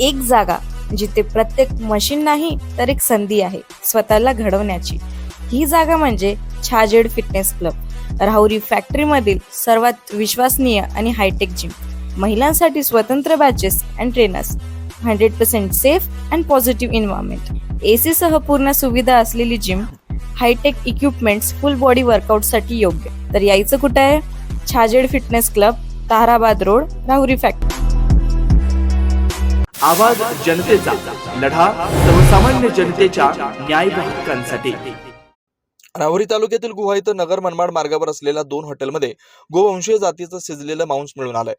एक जागा जिथे प्रत्येक मशीन नाही तर एक संधी आहे स्वतःला घडवण्याची. ही जागा म्हणजे छाजेड फिटनेस क्लब. राहुरी फॅक्टरीमधील सर्वात विश्वसनीय आणि हायटेक जिम. महिलांसाठी स्वतंत्र batches and trainers. Hundred percent safe and positive environment. AC सह पूर्ण सुविधा असलेली gym hitech equipments full body वर्कआउटसाठी योग्य. तर यायचं कुठं आहे? Chhajed fitness club Tarabad road Rahuri factory. आवाज जनतेचा लढा सर्वसामान्य जनतेच्या न्याय हक्कांसाठी राहुरी तालुक्यातील गुहा इथं नगर मनमाड मार्गावर असलेल्या दोन हॉटेलमध्ये गोवंशीय जातीचं शिजलेलं मांस मिळून आलंय.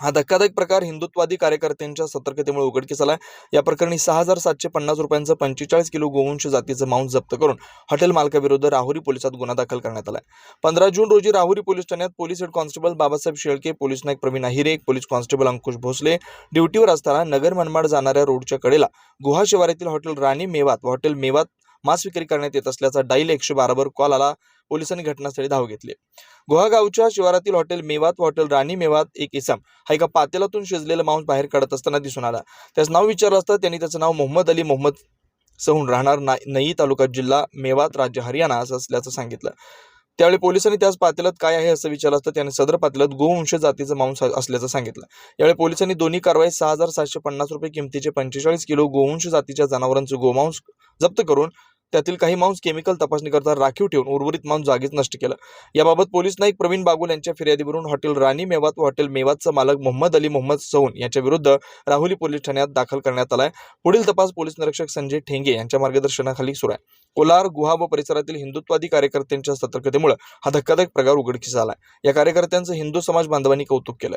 हा धक्कादायक प्रकार हिंदुत्वादी कार्यकर्त्यांच्या सतर्कतेमुळे उघडकीस आला या प्रकरणी सहा हजार सातशे पन्नास रुपयांचं पंचेचाळीस किलो गोवंश जातीचं मांस जप्त करून हॉटेल मालकाविरुद्ध राहुरी पोलिसात गुन्हा दाखल करण्यात आला पंधरा जून रोजी राहुरी पोलीस ठाण्यात police head constable Babasaheb Shelke police Naik Pravin Ahire police constable Ankush Bhosale ड्युटीवर असताना नगर मनमाड जाणाऱ्या रोडच्या कडेला गुहा शिवारातील हॉटेल राणी मेवात व हॉटेल मेवात मांस विक्री करण्यात येत असल्याचा डाईल एकशे बारावर कॉल आला. पोलिसांनी घटनास्थळी धाव घेतली. गोहागावच्या शिवारातील हॉटेल मेवात हॉटेल राणी मेवात एक इसम हा एका पातेलातून शिजलेलं मांस बाहेर काढत असताना दिसून आला. त्याचं नाव विचारलं असता त्यांनी त्याचं नाव मोहम्मद अली मोहम्मद सहून राहणार ना नई तालुका जिल्हा मेवात राज्य हरियाणा असं असल्याचं सांगितलं. त्यावेळी पोलिसांनी त्याच पातेलात काय आहे असं विचारलं असतं त्याने सदर पातेलात गोवंश जातीचं मांस असल्याचं सांगितलं. यावेळी पोलिसांनी दोन्ही कारवाईत सहा हजार सातशे पन्नास रुपये किमतीचे पंचेचाळीस किलो गोवंश जातीच्या जनावरांचं गोमांस जप्त करून त्यातील काही मांस केमिकल तपासणी करता राखीव ठेवून उर्वरित मांस जागीच नष्ट केलं. याबाबत पोलीस नाईक प्रवीण बागुल यांच्या फिर्यादीवरून हॉटेल राणी मेवात व हॉटेल मेवातचा मालक मोहम्मद अली मोहम्मद सौन यांच्या विरुद्ध राहुली पोलीस ठाण्यात दाखल करण्यात आलाय. पुढील तपास पोलीस निरीक्षक संजय ठेंगे यांच्या मार्गदर्शनाखाली सुरू आहे. कोलार गुहा व परिसरातील हिंदुत्वादी कार्यकर्त्यांच्या सतर्कतेमुळे हा धक्कादायक प्रकार उघडकीस आलाय. या कार्यकर्त्यांचं हिंदू समाज बांधवांनी कौतुक केलं.